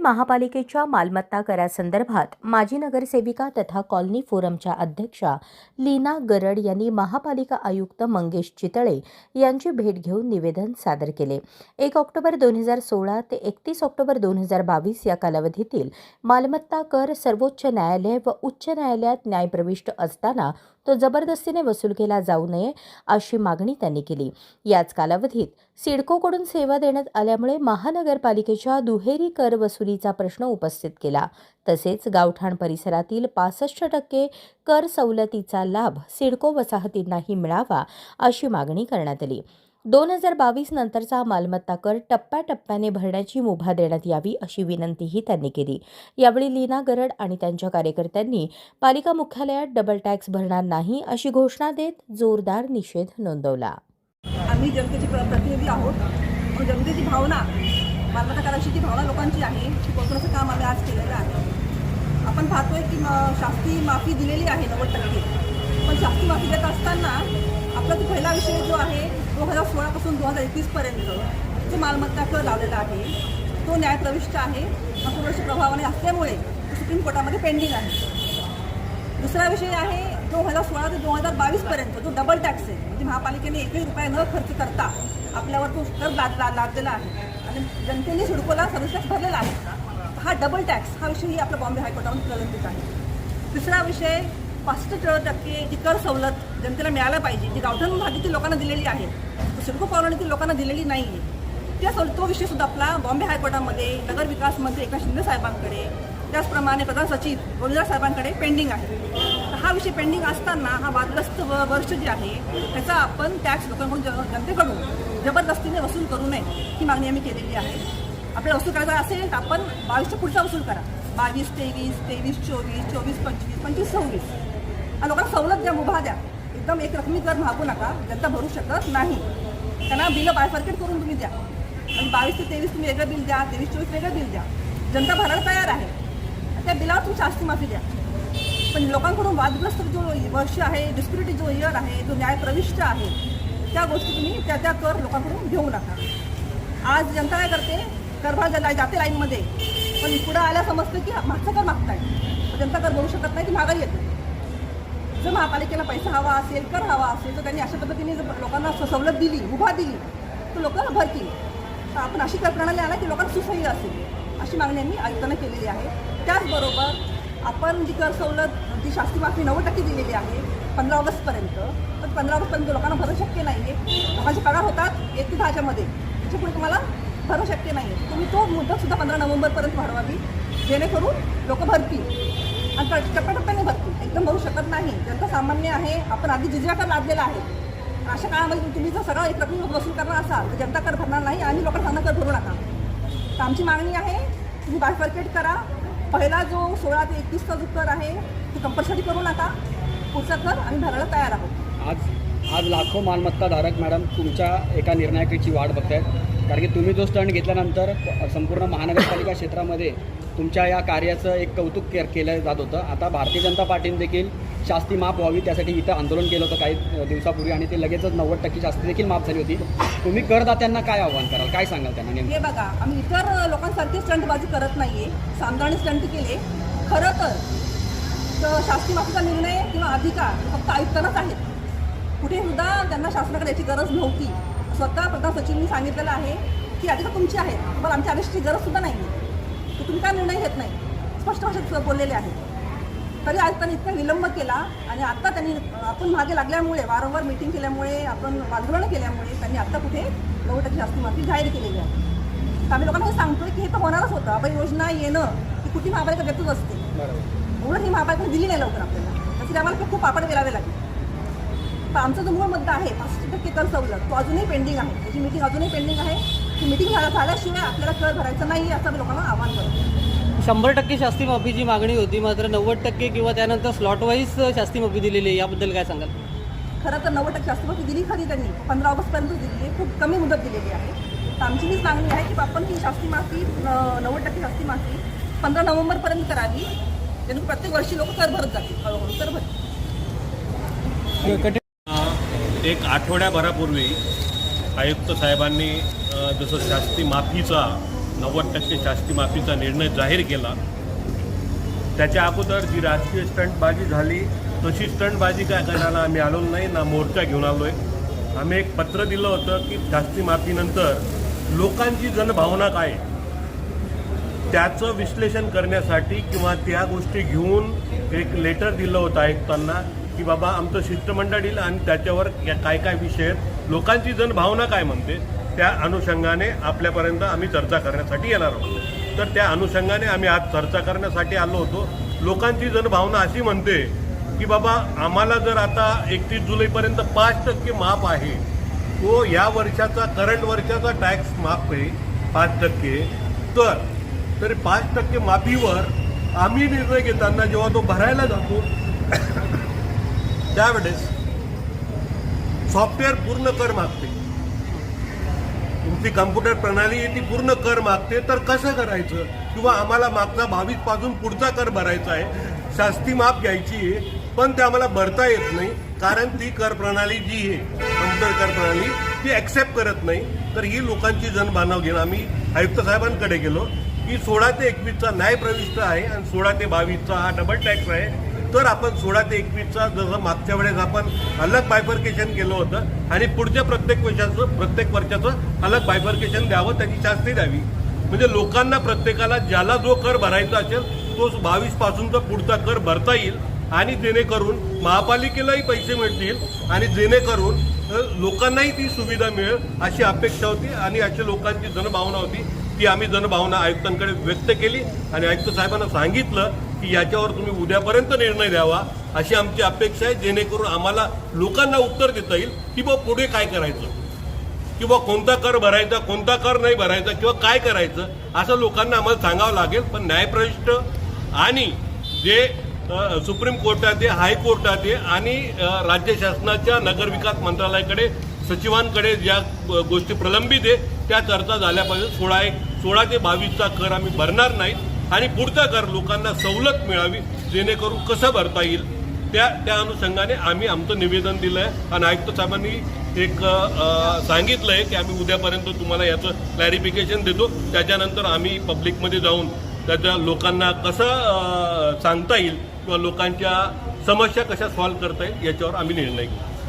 महापालिकेच्या मालमत्ता करासंदर्भात माजी नगरसेविका तथा कॉलनी फोरमच्या अध्यक्षा लीना गरड यांनी महापालिका आयुक्त मंगेश चितळे यांची भेट घेऊन निवेदन सादर केले. एक ऑक्टोबर दोन हजार सोळा ते एकतीस ऑक्टोबर दोन हजार बावीस या कालावधीतील मालमत्ता कर सर्वोच्च न्यायालय व उच्च न्यायालयात न्यायप्रविष्ट असताना तो जबरदस्तीने वसूल केला जाऊ नये अशी मागणी त्यांनी केली. याच कालावधीत सिडकोकडून सेवा देण्यात आल्यामुळे महानगरपालिकेच्या दुहेरी कर वसुलीचा प्रश्न उपस्थित केला. तसेच गावठाण परिसरातील पासष्ट टक्के कर सवलतीचा लाभ सिडको वसाहतींनाही मिळावा अशी मागणी करण्यात आली. दोन हजार बावीस नंतरचा मालमत्ता कर टप्प्याटप्प्याने भरण्याची मुभा देण्यात यावी अशी विनंतीही त्यांनी केली. यावेळी लीना गरड आणि त्यांच्या कार्यकर्त्यांनी पालिका मुख्यालयात डबल टॅक्स भरणार नाही अशी घोषणा देत जोरदार निषेध नोंदवला. आम्ही जनतेचे प्रतिनिधी आहोत. जनतेची भावना मालमत्ता कराची जी भावना लोकांची आहे ती पोचवण्याचं काम आम्ही आज केलेलं आहे. आपण पाहतोय की म- शास्ती माफी दिलेली आहे नव्वद टक्के. पण शास्ती माफी देत असताना आपला तो पहिला विषय जो आहे दोन हजार सोळापासून दोन हजार एकवीसपर्यंत जो मालमत्ता कर लावलेला आहे. तो न्यायप्रविष्ट आहे. मातृवर्ष प्रभावाने असल्यामुळे सुप्रीम कोर्टामध्ये पेंडिंग आहे. दुसरा विषय आहे दोन हजार सोळा ते दोन हजार बावीसपर्यंत जो डबल टॅक्स आहे म्हणजे महापालिकेने एकही रुपये न खर्च करता आपल्यावर तो कर लाद लादलेला आहे. आणि जनतेने सिडकोला सर्व्हिस टॅक्स भरलेला आहे. हा डबल टॅक्स हा विषयही आपल्या बॉम्बे हायकोर्टामध्ये प्रलंबित आहे. तिसरा विषय पासष्ट टक्के जी कर सवलत जनतेला मिळायला पाहिजे जी गावठाण भागातील लोकांना दिलेली आहे सिडको कॉलनीतील लोकांना दिलेली नाही आहे त्या सवलत तो विषय सुद्धा आपला बॉम्बे हायकोर्टामध्ये नगर विकास मंत्री एकनाथ शिंदे साहेबांकडे त्याचप्रमाणे प्रधान सचिव गोविंदा साहेबांकडे पेंडिंग आहे. हा विषय पेंडिंग असताना हा वादग्रस्त व- वर्ष जे आहे त्याचा आपण टॅक्स लोकांकडून जनतेकडून जबरदस्तीने वसूल करू नये ही मागणी आम्ही केलेली आहे. आपल्याला वसूल करायचा असेल तर आपण बावीसच्या पुढचा वसूल करा. बावीस तेवीस तेवीस चोवीस चोवीस पंचवीस पंचवीस सव्वीस. आणि लोकांना सवलत द्या मुभा द्या. एकदम एक रकमी कर मागू नका. जनता भरू शकत नाही. त्यांना बिलं बायफर्केट करून तुम्ही द्या. आणि बावीस ते तेवीस तुम्ही वेगळं बिल द्या तेवीस चोवीस वेगळं बिल द्या. जनता भरायला तयार आहे. त्या बिलावर तुम्ही शास्ती माफी द्या. पण लोकांकडून वादग्रस्त जो वर्ष आहे डिस्प्युटेड जो इयर आहे जो न्याय प्रविष्ट आहे त्या गोष्टी तुम्ही त्या त्या कर लोकांकडून घेऊ नका. आज जनता काय करते? करभार जला जाते लाईनमध्ये. पण पुढं आल्या समजतं की मागचा कर मागताय. जनता कर भरू शकत नाही ती माघारी येते. जर महापालिकेला पैसा हवा असेल कर हवा असेल तर त्यांनी अशा पद्धतीने जर लोकांना सवलत दिली उभा दिली तर लोकांना भरतील तर आपण अशी कर प्रणाली की लोकांना सुसह्य असेल अशी मागणी आम्ही आयुक्तांना केलेली आहे. त्याचबरोबर आपण जी कर सवलत जी शास्त्री माफी नव्वद टक्के दिलेली आहे पंधरा ऑगस्टपर्यंत तर पंधरा ऑगस्टपर्यंत लोकांना भरणं शक्य नाही आहे लोकांचे पगार होतात एक ते दहाच्यामध्ये त्याच्यापुढे तुम्हाला भरणं शक्य नाही आहे तुम्ही तो मुदतसुद्धा पंधरा नोव्हेंबरपर्यंत वाढवावी. जेणेकरून लोकं भरतील. आणि ट- टप्प्याटप्प्याने भरतील एकदम भरू शकत नाही. जनता सामान्य आहे आपण आधी जिजरा लादलेला आहे. अशा काळामध्ये तुम्ही जर सगळं एक रकमी वसूल करणार असाल तर जनता कर भरणार नाही आणि लोकांना कर भरू नका. तर आमची मागणी आहे तुम्ही बायफर्केट करा. पहिला जो सोळा ते एकवीसचा जो कर आहे तो कंपल्सरी करू नका. पुढचा कर आम्ही भरायला तयार आहोत. आज आज लाखो मालमत्ताधारक मॅडम तुमच्या एका निर्णायकाची वाट आहेत कारण की तुम्ही जो स्टंट घेतल्यानंतर संपूर्ण महानगरपालिका क्षेत्रामध्ये तुमच्या या कार्याचं एक कौतुक के केलं जात होतं. आता भारतीय जनता पार्टीने देखील शास्ती माफ व्हावी त्यासाठी इथं आंदोलन केलं होतं काही दिवसापूर्वी आणि ते लगेचच नव्वद टक्के शास्ती देखील माफ झाली होती. तुम्ही करदात्यांना काय आव्हान कराल? काय सांगाल त्यांना नेमकं? हे बघा आम्ही इतर लोकांसारखी स्टंटबाजी करत नाहीये. सामदाने स्टंट केले. खरं तर तर शास्त्री माफीचा निर्णय किंवा अधिकार फक्त आयुक्तांनाच आहेत. कुठे सुद्धा त्यांना शासनाकडे याची गरज नव्हती. स्वतः प्रधान सचिवांनी सांगितलेलं आहे की अधिकार तुमची आहेत पण आमच्या आदेशाची गरज सुद्धा नाही तर तुम्ही काय निर्णय घेत नाही? स्पष्ट भाषेत बोललेले आहेत. तरी आयुक्तांनी इतका विलंब केला आणि आता त्यांनी आपण मागे लागल्यामुळे वारंवार मिटिंग केल्यामुळे आपण आंदोलनं केल्यामुळे त्यांनी आता कुठे टक्के शास्त्री माफी जाहीर केलेली आहे. तर आम्ही लोकांना हे सांगतोय की हे तर होणारच होतं. आपण योजना येणं ही कुठली महापालिका देतच असते. म्हणून ही महापालिका दिली नाही लवकर आपल्याला. त्यासाठी आम्हाला खूप पापड वेलावे लागेल. तर आमचा जो मूळ मुद्दा आहे पाचशे टक्के कर सवलत तो अजूनही पेंडिंग आहे. त्याची मिटिंग अजूनही पेंडिंग आहे. मिटिंग झाल्या झाल्याशिवाय आपल्याला कर भरायचं नाही असं लोकांना आवाहन करतो. शंभर टक्के शास्ती माफीची मागणी होती मात्र नव्वद टक्के किंवा त्यानंतर स्लॉट वाईज शास्ती माफी दिलेली आहे. याबद्दल काय सांगाल? खरं तर नव्वद टक्के शास्त्री माफी दिली खरी त्यांनी. पंधरा ऑगस्टपर्यंत दिली आहे. खूप कमी मुदत दिलेली आहे. तर आमची हीच मागणी आहे की आपण ही शास्त्री माफी नव्वद टक्के शास्त्री माफी पंधरा नोव्हेंबरपर्यंत करावी. जेणेकरून प्रत्येक वर्षी लोक कर भरत जातील. हळूहळू कर भरतील. एक आठवड्याभरापूर्वी आयुक्त साहेबांनी जसं शास्ती माफीचा नव्वद टक्के शास्ती माफीचा निर्णय जाहीर केला त्याच्या अगोदर जी राजकीय स्टंटबाजी झाली तशी स्टंटबाजी काय करायला आम्ही आलो नाही ना मोर्चा घेऊन आलो आहे आम्ही एक पत्र दिलं होतं की शास्ती माफीनंतर लोकांची जनभावना काय? त्याचं विश्लेषण करण्यासाठी किंवा त्या गोष्टी घेऊन एक लेटर दिलं होतं आयुक्तांना की बाबा आमचं शिष्टमंडळ येईल आणि त्याच्यावर या काय काय विषय आहेत लोकांची जनभावना काय म्हणते त्या अनुषंगाने आपल्यापर्यंत आम्ही चर्चा करण्यासाठी येणार आहोत. तर त्या अनुषंगाने आम्ही आज चर्चा करण्यासाठी आलो होतो. लोकांची जनभावना अशी म्हणते की बाबा आम्हाला जर आता एकतीस जुलैपर्यंत पाच टक्के माफ आहे तो या वर्षाचा करंट वर्षाचा टॅक्स माफ आहे पाच टक्के. तर तरी पाच टक्के माफीवर आम्ही निर्णय घेताना जेव्हा तो भरायला जातो त्यावेळेस सॉफ्टवेअर पूर्ण कर मागते. तुमची कम्प्युटर प्रणाली आहे ती पूर्ण कर मागते. तर कसं करायचं? किंवा आम्हाला मागचा बावीसपासून पुढचा कर भरायचा आहे. शास्ती माफ घ्यायची आहे पण ते आम्हाला भरता येत नाही कारण ती कर प्रणाली जी आहे कम्प्युटर कर प्रणाली ती ॲक्सेप्ट करत नाही. तर ही लोकांची जनबांधव घेणं आम्ही आयुक्त साहेबांकडे गेलो की सोळा ते एकवीसचा न्याय प्रविष्ट आहे आणि सोळा ते बावीसचा हा डबल टॅक्स आहे. तर आपण सोळा ते एकवीसचा जसं मागच्या वेळेस आपण अलग बायफर्केशन केलं होतं आणि पुढच्या प्रत्येक वर्षाचं प्रत्येक वर्षाचं अलग बायफर्केशन द्यावं त्याची शास्ती द्यावी. म्हणजे लोकांना प्रत्येकाला ज्याला जो कर भरायचा असेल तो बावीस पासूनचा पुढचा कर भरता येईल आणि जेणेकरून महापालिकेलाही पैसे मिळतील आणि जेणेकरून लोकांनाही ती सुविधा मिळेल अशी अपेक्षा होती आणि अशी लोकांची जनभावना होती ती आम्ही जनभावना आयुक्तांकडे व्यक्त केली आणि आयुक्त साहेबांना सांगितलं की याच्यावर तुम्ही उद्यापर्यंत निर्णय द्यावा अशी आमची अपेक्षा आहे जेणेकरून आम्हाला लोकांना उत्तर देता येईल की बा पुढे काय करायचं. किंवा कोणता कर भरायचा कोणता कर नाही भरायचा किंवा काय करायचं असं लोकांना आम्हाला सांगावं लागेल. पण न्यायप्रविष्ट आणि जे सुप्रीम कोर्टात आहे हायकोर्टात आणि राज्य शासनाच्या नगरविकास मंत्रालयाकडे सचिवांकडे ज्या गोष्टी प्रलंबित आहे त्या चर्चा झाल्या पाहिजे सोळा एक सोळा ते बावीसचा कर आम्ही भरणार नाही. आणि पुढचा कर लोकांना सवलत मिळावी जेणेकरून कसं भरता येईल त्या त्या अनुषंगाने आम्ही आमचं निवेदन दिलं आहे आणि आयुक्त साहेबांनी एक सांगितलं आहे की आम्ही उद्यापर्यंत तुम्हाला याचं क्लॅरिफिकेशन देतो. त्याच्यानंतर आम्ही पब्लिकमध्ये जाऊन त्याच्या लोकांना कसं सांगता येईल किंवा लोकांच्या समस्या कशा सॉल्व्ह करता येईल याच्यावर आम्ही निर्णय घेऊ.